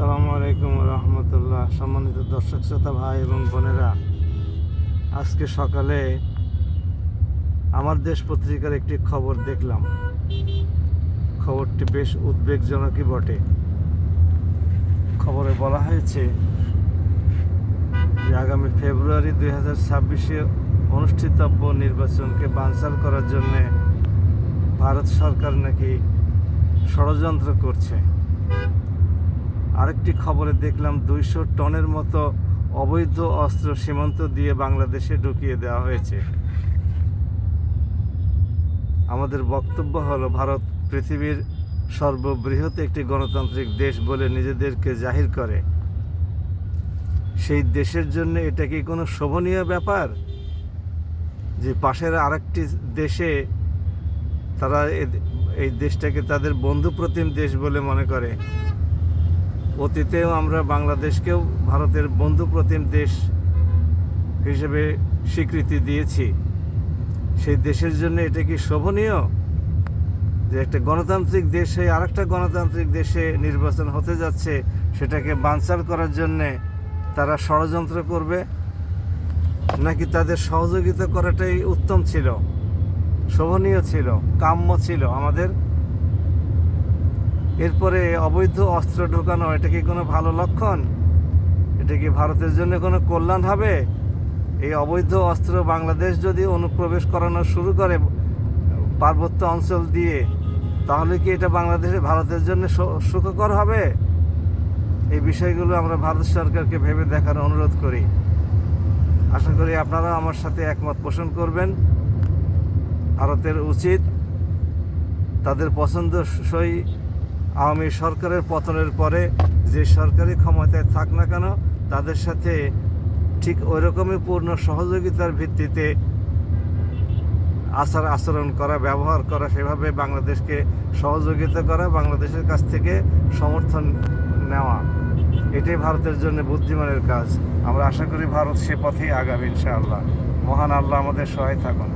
আসসালামু আলাইকুম রহমতুল্লাহ। সম্মানিত দর্শক, শ্রোতা, ভাই এবং বোনেরা, আজকে সকালে আমার দেশ পত্রিকার একটি খবর দেখলাম। খবরটি বেশ উদ্বেগজনকই বটে। খবরে বলা হয়েছে যে, আগামী ফেব্রুয়ারি দুই হাজার ছাব্বিশে অনুষ্ঠিতব্য নির্বাচনকে বানচাল করার জন্যে ভারত সরকার নাকি ষড়যন্ত্র করছে। আরেকটি খবরে দেখলাম, দুইশো টনের মতো অবৈধ অস্ত্র সীমান্ত দিয়ে বাংলাদেশে ঢুকিয়ে দেওয়া হয়েছে। আমাদের বক্তব্য হলো, ভারত পৃথিবীর সর্ববৃহৎ একটি গণতান্ত্রিক দেশ বলে নিজেদেরকে জাহির করে। সেই দেশের জন্য এটা কি কোনো শোভনীয় ব্যাপার? যে পাশের আরেকটি দেশে তারা এই দেশটাকে তাদের বন্ধুপ্রতিম দেশ বলে মনে করে। অতীতেও আমরা বাংলাদেশকেও ভারতের বন্ধুপ্রতিম দেশ হিসেবে স্বীকৃতি দিয়েছি। সেই দেশের জন্য এটা কি শোভনীয় যে একটা গণতান্ত্রিক দেশে আরেকটা গণতান্ত্রিক দেশে নির্বাচন হতে যাচ্ছে, সেটাকে বানচাল করার জন্যে তারা ষড়যন্ত্র করবে? নাকি তাদের সহযোগিতা করাটাই উত্তম ছিল? শোভনীয় ছিল? কাম্য ছিল আমাদের? এরপরে অবৈধ অস্ত্র ঢোকানো, এটা কি কোনো ভালো লক্ষণ? এটা কি ভারতের জন্য কোনো কল্যাণ হবে? এই অবৈধ অস্ত্র বাংলাদেশ যদি অনুপ্রবেশ করানো শুরু করে পার্বত্য অঞ্চল দিয়ে, তাহলে কি এটা বাংলাদেশে, ভারতের জন্য সুখকর হবে? এই বিষয়গুলো আমরা ভারত সরকারকে ভেবে দেখার অনুরোধ করি। আশা করি আপনারা আমার সাথে একমত পোষণ করবেন। ভারতের উচিত তাদের পছন্দসই আওয়ামী সরকারের পতনের পরে যে সরকারি ক্ষমতায় থাক না কেন, তাদের সাথে ঠিক ওই রকমই পূর্ণ সহযোগিতার ভিত্তিতে আচার আচরণ করা, ব্যবহার করা, সেভাবে বাংলাদেশকে সহযোগিতা করা, বাংলাদেশের কাছ থেকে সমর্থন নেওয়া, এটাই ভারতের জন্য বুদ্ধিমানের কাজ। আমরা আশা করি ভারত সে পথেই আগাবে ইনশাআল্লাহ। মহান আল্লাহ আমাদের সহায় থাকুন।